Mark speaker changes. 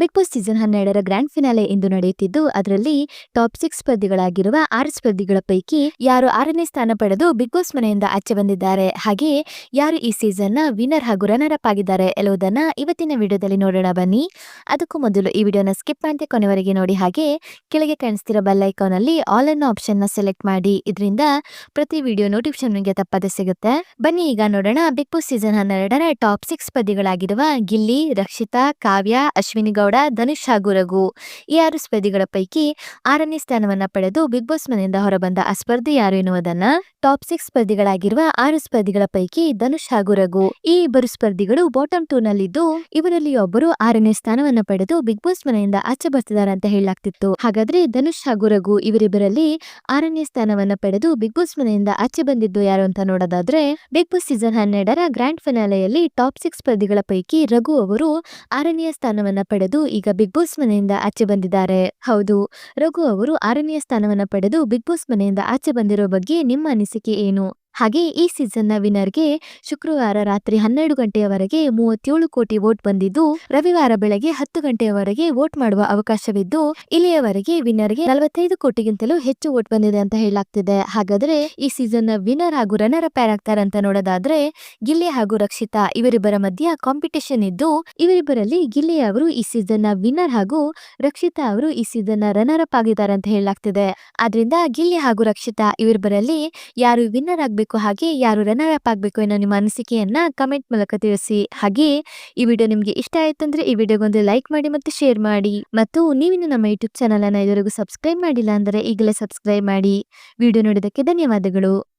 Speaker 1: Big boss season ಹನ್ನೆರಡರ grand finale ಇಂದು ನಡೆಯುತ್ತಿದ್ದು, ಅದರಲ್ಲಿ ಟಾಪ್ ಸಿಕ್ಸ್ ಸ್ಪರ್ಧಿಗಳಾಗಿರುವ ಆರು ಸ್ಪರ್ಧಿಗಳ ಪೈಕಿ ಯಾರು ಆರನೇ ಸ್ಥಾನ ಪಡೆದು ಬಿಗ್ ಬಾಸ್ ಮನೆಯಿಂದ ಆಚೆ ಬಂದಿದ್ದಾರೆ ಹಾಗೆಯೇ ಯಾರು ಈ ಸೀಸನ್ನ ವಿನ್ನರ್ ಹಾಗೂ ರನ್ನರ್ ಅಪ್ ಆಗಿದ್ದಾರೆ ಎಲ್ಲುವುದನ್ನ ಇವತ್ತಿನ ವಿಡಿಯೋದಲ್ಲಿ ನೋಡೋಣ ಬನ್ನಿ. ಅದಕ್ಕೂ ಮೊದಲು ಈ ವಿಡಿಯೋನ ಸ್ಕಿಪ್ ಮಾಡದೆ ಕೊನೆವರೆಗೆ ನೋಡಿ, ಹಾಗೆ ಕೆಳಗೆ ಕಾಣಿಸ್ತಿರೋ ಬೆಲ್ ಐಕಾನ್ ಅಲ್ಲಿ ಆಲ್ ಅನ್ನೋ ಆಪ್ಷನ್ನ ಸೆಲೆಕ್ಟ್ ಮಾಡಿ, ಇದರಿಂದ ಪ್ರತಿ ವಿಡಿಯೋ ನೋಟಿಫಿಕೇಶನ್ ನಿಮಗೆ ತಪ್ಪದೆ ಸಿಗುತ್ತೆ. ಬನ್ನಿ, ಈಗ ನೋಡೋಣ ಬಿಗ್ ಬಾಸ್ ಸೀಸನ್ ಹನ್ನೆರಡರ ಟಾಪ್ ಸಿಕ್ಸ್ ಸ್ಪರ್ಧಿಗಳಾಗಿರುವ ಗಿಲ್ಲಿ, ರಕ್ಷಿತಾ, ಕಾವ್ಯ, ಅಶ್ವಿನಿ ಧನುಷ್ ಹಾಗೂ ರಘು ಈ ಆರು ಸ್ಪರ್ಧಿಗಳ ಪೈಕಿ ಆರನೇ ಸ್ಥಾನವನ್ನ ಪಡೆದು ಬಿಗ್ ಬಾಸ್ ಮನೆಯಿಂದ ಹೊರಬಂದ ಆ ಸ್ಪರ್ಧಿ ಯಾರು ಎನ್ನುವುದನ್ನ ಟಾಪ್ ಸಿಕ್ಸ್ ಸ್ಪರ್ಧಿಗಳಾಗಿರುವ ಆರು ಸ್ಪರ್ಧಿಗಳ ಪೈಕಿ ಧನುಷ್ ಹಾಗೂ ರಘು. ಈ ಇಬ್ಬರು ಸ್ಪರ್ಧಿಗಳು ಬಾಟಮ್ ಟೂ ನಲ್ಲಿದ್ದು ಇವರಲ್ಲಿ ಒಬ್ಬರು ಆರನೇ ಸ್ಥಾನವನ್ನ ಪಡೆದು ಬಿಗ್ ಬಾಸ್ ಮನೆಯಿಂದ ಆಚೆ ಬರ್ತಿದ್ದಾರೆ ಅಂತ ಹೇಳಲಾಗ್ತಿತ್ತು. ಹಾಗಾದ್ರೆ ಧನುಷ್ ಹಾಗೂ ರಘು ಇವರಿಬ್ಬರಲ್ಲಿ ಆರನೇ ಸ್ಥಾನವನ್ನ ಪಡೆದು ಬಿಗ್ ಬಾಸ್ ಮನೆಯಿಂದ ಆಚೆ ಬಂದಿದ್ದು ಯಾರು ಅಂತ ನೋಡೋದಾದ್ರೆ ಬಿಗ್ ಬಾಸ್ ಸೀಸನ್ ಹನ್ನೆರಡರ ಗ್ರ್ಯಾಂಡ್ ಫಿನಾಲೆಯಲ್ಲಿ ಟಾಪ್ ಸಿಕ್ಸ್ ಸ್ಪರ್ಧಿಗಳ ಪೈಕಿ ರಘು ಅವರು ಆರನೇ ಸ್ಥಾನವನ್ನ ಪಡೆದು ಈಗ ಬಿಗ್ ಬಾಸ್ ಮನೆಯಿಂದ ಆಚೆ ಬಂದಿದ್ದಾರೆ. ಹೌದು, ರಘು ಅವರು ಆರನೆಯ ಸ್ಥಾನವನ್ನು ಪಡೆದು ಬಿಗ್ ಬಾಸ್ ಮನೆಯಿಂದ ಆಚೆ ಬಂದಿರೋ ಬಗ್ಗೆ ನಿಮ್ಮ ಅನಿಸಿಕೆ ಏನು? ಹಾಗೆ ಈ ಸೀಸನ್ನ ವಿನ್ನರ್ಗೆ ಶುಕ್ರವಾರ ರಾತ್ರಿ ಹನ್ನೆರಡು ಗಂಟೆಯವರೆಗೆ ಮೂವತ್ತೇಳು ಕೋಟಿ ವೋಟ್ ಬಂದಿದ್ದು, ರವಿವಾರ ಬೆಳಗ್ಗೆ ಹತ್ತು ಗಂಟೆಯವರೆಗೆ ವೋಟ್ ಮಾಡುವ ಅವಕಾಶವಿದ್ದು, ಇಲ್ಲಿಯವರೆಗೆ ವಿನ್ನರ್ಗೆ ನಲವತ್ತೈದು ಕೋಟಿಗಿಂತಲೂ ಹೆಚ್ಚು ವೋಟ್ ಬಂದಿದೆ ಅಂತ ಹೇಳಲಾಗ್ತಿದೆ. ಹಾಗಾದ್ರೆ ಈ ಸೀಸನ್ ವಿನ್ನರ್ ಹಾಗೂ ರನ್ನರ್ ಅಪ್ ಅಂತ ನೋಡೋದಾದ್ರೆ ಗಿಲ್ಲಿ ಹಾಗೂ ರಕ್ಷಿತಾ ಇವರಿಬ್ಬರ ಮಧ್ಯ ಕಾಂಪಿಟೇಷನ್ ಇದ್ದು, ಇವರಿಬ್ಬರಲ್ಲಿ ಗಿಲ್ಲಿ ಅವರು ಈ ಸೀಸನ್ನ ವಿನ್ನರ್ ಹಾಗೂ ರಕ್ಷಿತಾ ಅವರು ಈ ಸೀಸನ್ನ ರನ್ನರ್ ಅಪ್ ಆಗಿದ್ದಾರೆ ಅಂತ ಹೇಳಲಾಗ್ತಿದೆ. ಆದ್ರಿಂದ ಗಿಲ್ಲಿ ಹಾಗೂ ರಕ್ಷಿತಾ ಇವರಿಬ್ಬರಲ್ಲಿ ಯಾರು ವಿನ್ನರ್ ಆಗ್ಬೇಕು ಹಾಗೆ ಯಾರು ರನ್ನರ್ ಅಪ್ ಆಗಬೇಕು ಅನ್ನೋ ನಿಮ್ಮ ಅನಿಸಿಕೆಯನ್ನ ಕಮೆಂಟ್ ಮೂಲಕ ತಿಳಿಸಿ ಹಾಗೆ ಈ ವಿಡಿಯೋ ನಿಮಗೆ ಇಷ್ಟ ಆಯ್ತಂದ್ರೆ ಈ ವಿಡಿಯೋಗೊಂದು ಲೈಕ್ ಮಾಡಿ ಮತ್ತು ಶೇರ್ ಮಾಡಿ. ಮತ್ತು ನೀವಿನ್ನು ನಮ್ಮ ಯೂಟ್ಯೂಬ್ ಚಾನಲ್ ಅನ್ನ ಇದುವರೆಗೂ ಸಬ್ಸ್ಕ್ರೈಬ್ ಮಾಡಿಲ್ಲ ಅಂದರೆ ಈಗಲೇ ಸಬ್ಸ್ಕ್ರೈಬ್ ಮಾಡಿ. ವಿಡಿಯೋ ನೋಡಿದಕ್ಕೆ ಧನ್ಯವಾದಗಳು.